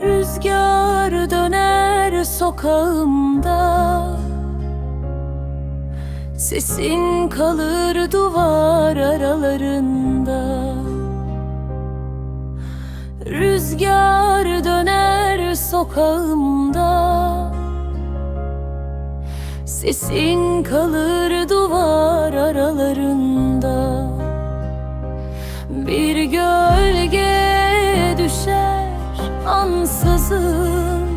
Rüzgar döner sokağımda. Sesin kalır duvar aralarında. Rüzgar döner sokağımda. Sesin kalır duvar aralarında. Bir gölge düşer ansızın.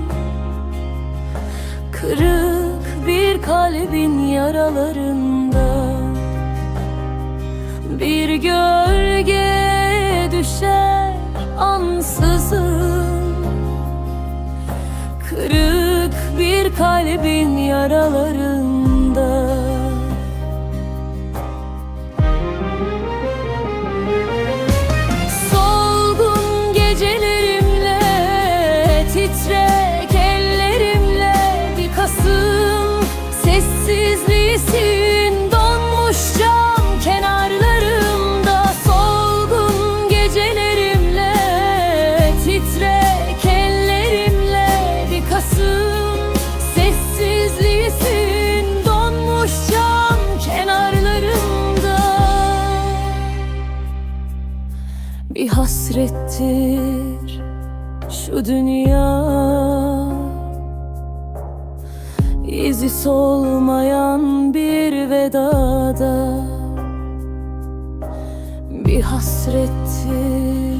Kırık bir kalbin yaralarında. Bir gölge Kırık bir kalbin yaralarında hasrettir şu dünya. İzi solmayan bir vedada Bir hasrettir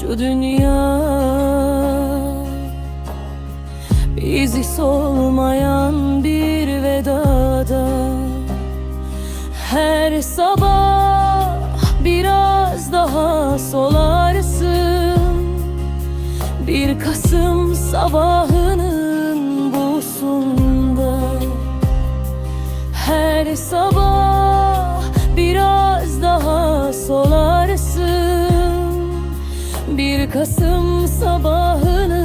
şu dünya. İzi solmayan bir vedada her sabah solarsın. Bir Kasım sabahının busunda Her sabah biraz daha solarsın. Bir Kasım sabahının